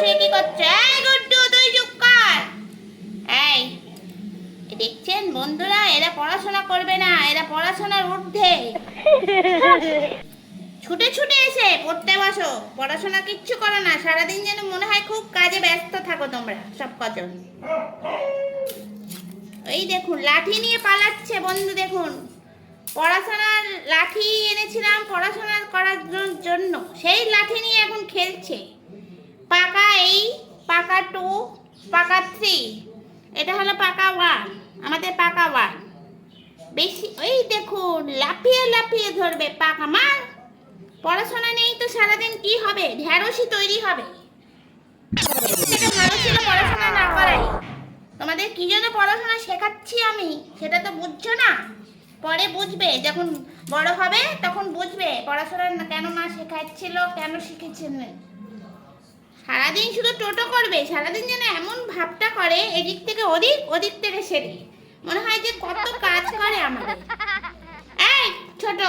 শুয়ে কি করছ। এই গুড্ডু, তুই চুপ কর। এই দেখছেন বন্ধুরা, এরা পড়াশোনা করবে না, এরা পড়াশোনার ঊর্ধ্বে। ছুটে ছুটে এসে পড়তে বসো। পড়াশোনা কিচ্ছু করো না, সারাদিন যেন মনে হয় খুব কাজে ব্যস্ত থাকো তোমরা, সব কজন। এই দেখুন, লাঠি নিয়ে পালাচ্ছে বন্ধু, দেখুন। পড়াশোনার লাঠি এনেছিলাম, পড়াশোনা করার জন্য। সেই লাঠি নিয়ে এখন খেলছে। পাকা এই, পাকা টু, পাকা থ্রি। এটা হলো পাকা ওয়ান, আমাদের পাকা ওয়ান। বেশি ওই দেখুন, লাফিয়ে লাফিয়ে ধরবে পাকা। মার পড়াশোনা নেই তো সারাদিন কি হবে? ঢ্যাঁড়সই তৈরি হবে। ভালো পড়াশোনা না করাই। তোমাদের কি জন্য পড়াশোনা শেখাচ্ছি আমি, সেটা তো বুঝছ না? পরে বুঝবে, যখন বড় হবে তখন বুঝবে, পড়াশোনা কেন না শেখাচ্ছিল, কেন শিখেছেন? সারাদিন শুধু টোটো করবে, সারাদিন যেন এমন ভাবটা করে এদিক থেকে ওদিক ওদিক থেকে সেদিক। মনে হয় যে কত কাজ করে আমাদের। এই ছোট,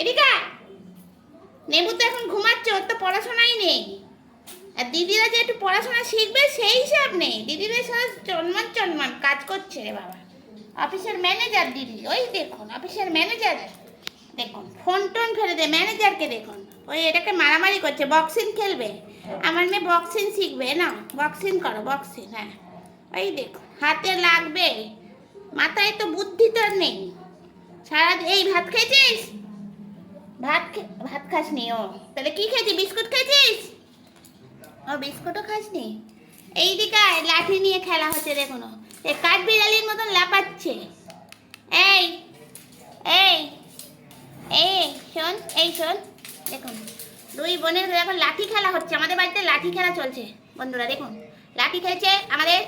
এদিকে নেবু তো এখন ঘুমাচ্ছে, ওর তো পড়াশোনাই নেই। আর দিদিরা যে একটু পড়াশোনা শিখবে, সেই হিসাব নেই। দিদিদের সাথে চনমান চনমান কাজ করছে রে বাবা। অফিসের ম্যানেজার দিদি, ওই দেখুন, অফিসের ম্যানেজার। দেখুন ফোন টোন ফেলে দে ম্যানেজারকে দেখুন। ওই এটাকে মারামারি করছে বক্সিং খেলবে। আমার মেয়ে বক্সিং শিখবে না? বক্সিং করো বক্সিং হ্যাঁ। ওই দেখুন হাতে লাগবে। মাথায় তো বুদ্ধি তোর নেই। সারা এই ভাত খেয়েছিস? ভাত ভাত খাসনি ও। তাহলে কি খেয়েছিস বিস্কুট খেয়েছিস? ও বিস্কুটও খাসনি। এই দিকে লাঠি নিয়ে খেলা হচ্ছে দেখুন কাঠ বিড়ালির মতন লাপাচ্ছে এই এই। এই শোন এই শোন দেখুন দুই বোনের এখন লাঠি খেলা হচ্ছে আমাদের বাড়িতে লাঠি খেলা চলছে বন্ধুরা দেখুন লাঠি খেলছে আমাদের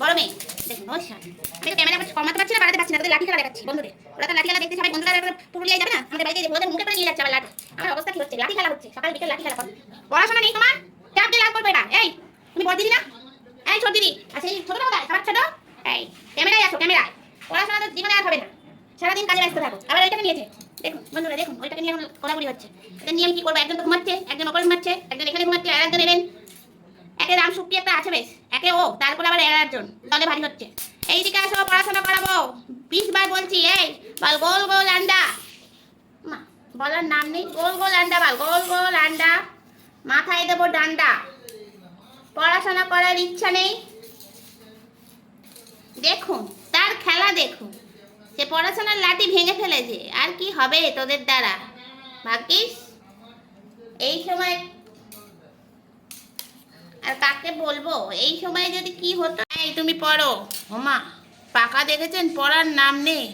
বড় মেয়ে দেখুন ও শান আমি ক্যামেরা কমাতে পারছি না বাড়াতে পারছি না তাদের লাঠি খেলা দেখাচ্ছি বন্ধুদের ওরা তো লাঠি খেলা দেখতে সবাই বন্ধুরা পুরুলিয়ায় যাবে না আমাদের বাড়িতে ওদের মুখে করে নিয়ে যাচ্ছে আবার লাঠি আমার অবস্থা কি হচ্ছে লাঠি খেলা হচ্ছে সকাল বিকেল লাঠি খেলা পড়াশোনা নেই তোমার চাপ দিয়ে লাভ করবে না এই তুমি বড় দিদি না এই ছোট দিদি আর সেই ছোটটা কোথায় সবার ছোট এই ক্যামেরায় আসো ক্যামেরায় পড়াশোনা তো জীবনে আর হবে না সারাদিন কাজে ব্যস্ত থাকো। আবার ওইটাকে নিয়েছে। দেখুন, বন্ধুরা, দেখুন, ওইটাকে নিয়ে এখন কোলাকুলি হচ্ছে। এটা নিয়ে আমি কি করব? একজন তো ঘুমাচ্ছে, একজন ওপরে ঘুমাচ্ছে, একজন এখানে ঘুমাচ্ছে, আর একজন এলেন। একে রাম শুক্তি একটা আছে বেশ, একে ও, তারপরে আবার এর একজন দলে ভারী হচ্ছে। এইদিকে আসো, পড়াশোনা করাবো। বিশ বার বলছি, এই, বল, গোল গোল, আন্ডা। মা, বলার নাম নেই। গোল গোল, আন্ডা, বল, গোল গোল, আন্ডা। মাথায় দেবো ডান্ডা। পড়াশোনা করার ইচ্ছা নেই। দেখুন, তার খেলা দেখুন। সে পড়াশোনার লাঠি ভেঙে ফেলেছে। আর কি হবে তোদের দ্বারা? ভাগ্যিস? এই সময় আর কাকে বলব? এই সময় যদি কি হতো? এই তুমি পড়ো। হোমা পাকা দেখেছেন? পড়ার নাম নেই।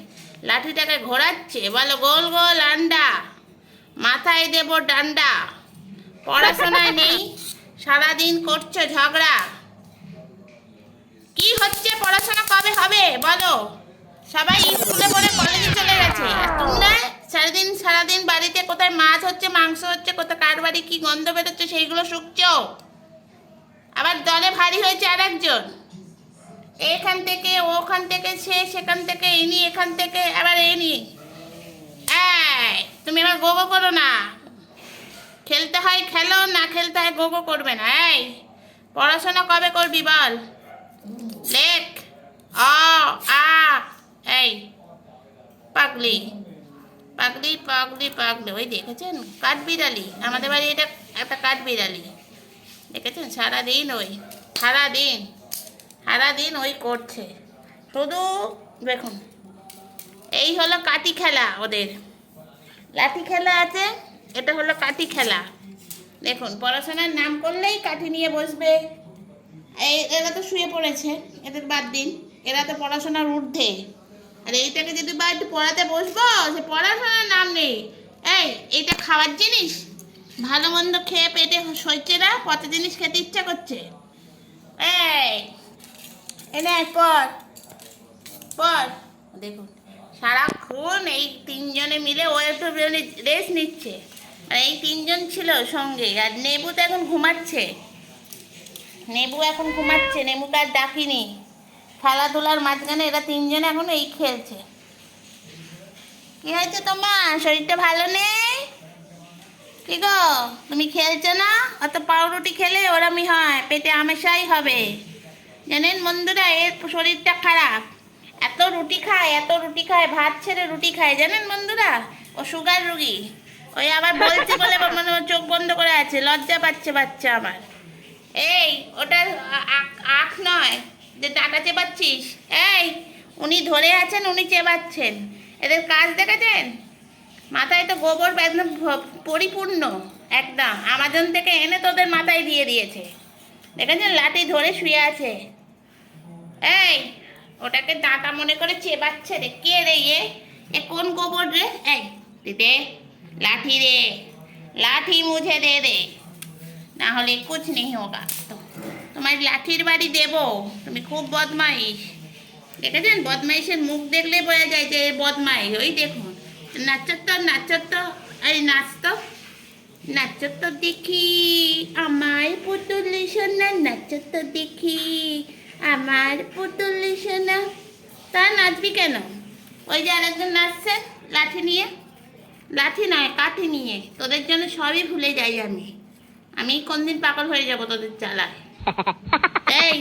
লাঠিটাকে ঘোরাচ্ছে। বলো, গোল গোল, আন্ডা। মাথায় দেবো ডান্ডা। পড়াশোনায় নেই। সারাদিন করছ ঝগড়া। কি হচ্ছে? পড়াশোনা কবে হবে? বলো। সবাই স্কুলে পড়ে কলেজে চলে গেছে। তোমরা সারাদিন সারাদিন বাড়িতে কোথায় মাছ হচ্ছে, মাংস হচ্ছে, কোথায় কার বাড়ি কি গন্ধ বেরোচ্ছে, সেইগুলো শুকছ? আবার দলে ভারী হয়েছে আর একজন এখান থেকে, ওখান থেকে, সে সেখান থেকে এনি এখান থেকে, আবার এনি তুমি আবার গোগো করো না। খেলতে হয় খেলো, না খেলতে হয় গোগো করবে না। এই, পড়াশোনা কবে করবি বল? লেখ। অ, আ এই, পাগলি পাগলি পাগলি পাগলি। ওই দেখেছেন? কাঠবিড়ালি। আমাদের বাড়ি এটা একটা কাঠবিড়ালি। দেখেছেন? সারাদিন ওই, সারাদিন সারাদিন ওই করছে। শুধু দেখুন। এই হলো কাটি খেলা ওদের। লাঠি খেলা আছে, এটা হলো কাঠি খেলা। দেখুন, পড়াশোনার নাম করলেই কাঠি নিয়ে বসবে। এই, এরা তো শুয়ে পড়েছে, এদের বাদ দিন। এরা তো পড়াশোনার ঊর্ধ্বে। আর এইটাকে যদি বা একটু পড়াতে বসবো, সে পড়াশোনার নাম নেই। এই, এইটা খাওয়ার জিনিস? ভালো মন্দ খেয়ে পেটে সইছে না কত জিনিস খেতে ইচ্ছা করছে? এই এনে পর পর। দেখুন, সারাক্ষণ এই তিনজনে মিলে ও একটু রেস্ট নিচ্ছে। আর এই তিনজন ছিল সঙ্গে, আর নেবু তো এখন ঘুমাচ্ছে। নেবু এখন ঘুমাচ্ছে, নেবুকে আর ডাকিনি। খেলাধুলার মাঝখানে এরা তিনজন এখন এই খেলছে। কি হয়েছে তোমার? শরীরটা ভালো নেই? কি গো? তুমি খেলছো না? অত পাউরুটি খেলে ওরমই হয়, পেটে আমেশাই হবে। জানেন বন্ধুরা, এর শরীরটা খারাপ। এত রুটি খায়, এত রুটি খায়, ভাত ছেড়ে রুটি খায়। জানেন বন্ধুরা? ও সুগার রুগী। ওই আবার বলছে বলে মানে চোখ বন্ধ করে আছে, লজ্জা পাচ্ছে বাচ্চা আমার। এই ওটা আখ নয়। যে টাটা চেবাচ্ছিস এই, উনি ধরে আছেন, উনি চেবাচ্ছেন এদের কাজ দেখেছেন? মাথায় তো গোবর একদম পরিপূর্ণ, একদম। আমাজন থেকে এনে তোদের মাথায় দিয়ে দিয়েছে। দেখেছেন? লাঠি ধরে শুয়ে আছে। এই, ওটাকে দাঁতা মনে করে চেবাচ্ছে রে। কে রে ইয়ে এ কোন গোবর রে? এই দিদে লাঠি রে। লাঠি মুঝে দে রে। না হলে কুছ নেই হোগা। তো তোমার লাঠির বাড়ি দেবো। তুমি খুব বদমাইশ। দেখেছেন? বদমাইশের মুখ দেখলে বোঝা যায় যে বদমাইশ। ওই দেখুন নাচর তো নাচর তো এই নাচ তো নাচর তো দেখি আমার পুতুল সোনা নাচর তো দেখি, আমার পুতুল সোনা। তা নাচবি কেন? ওই যে আরেকজন নাচছে, লাঠি নিয়ে। লাঠি নয় কাঠি নিয়ে। তোদের জন্য সবই ভুলে যাই আমি। আমি কোনদিন পাগল হয়ে যাব তোদের জ্বালায়। এই,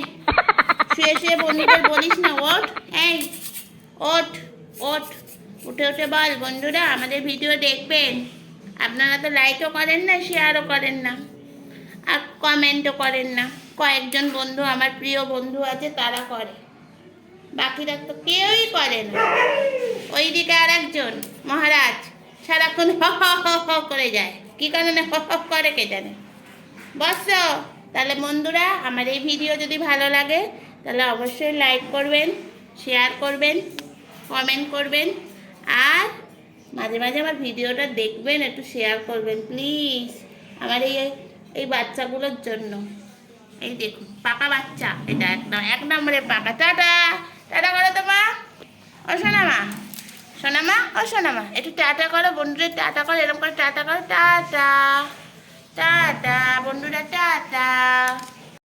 শুয়ে শুয়ে বন্ধুদের বলিস না, ওঠ। এই, ওঠ ওঠ। উঠে উঠে বল, বন্ধুরা, আমাদের ভিডিও দেখবেন। আপনারা তো লাইকও করেন না শেয়ারও করেন না, আর কমেন্টও করেন না। কয়েকজন বন্ধু, আমার প্রিয় বন্ধু আছে, তারা করে। বাকিরা তো কেউই করে না। ওইদিকে আর একজন মহারাজ, সারাক্ষণ হ হ হ করে যায়। কি কারণে হ হ করে কে জানে? বস। তাহলে বন্ধুরা, আমার এই ভিডিও যদি ভালো লাগে, তাহলে অবশ্যই লাইক করবেন শেয়ার করবেন কমেন্ট করবেন, আর মাঝে মাঝে আমার ভিডিওটা দেখবেন, একটু শেয়ার করবেন প্লিজ আমার এই এই বাচ্চাগুলোর জন্য। এই দেখুন পাকা বাচ্চা, এটা একদম, এক নম্বরে পাকা টাটা টাটা করো তো মা। ও সোনামা সোনামা ও সোনামা একটু টাটা করো, বন্ধুদের টাটা করো, এরকম করে টাটা করো, টাটা। টাটা বন্ধুরা টাটা।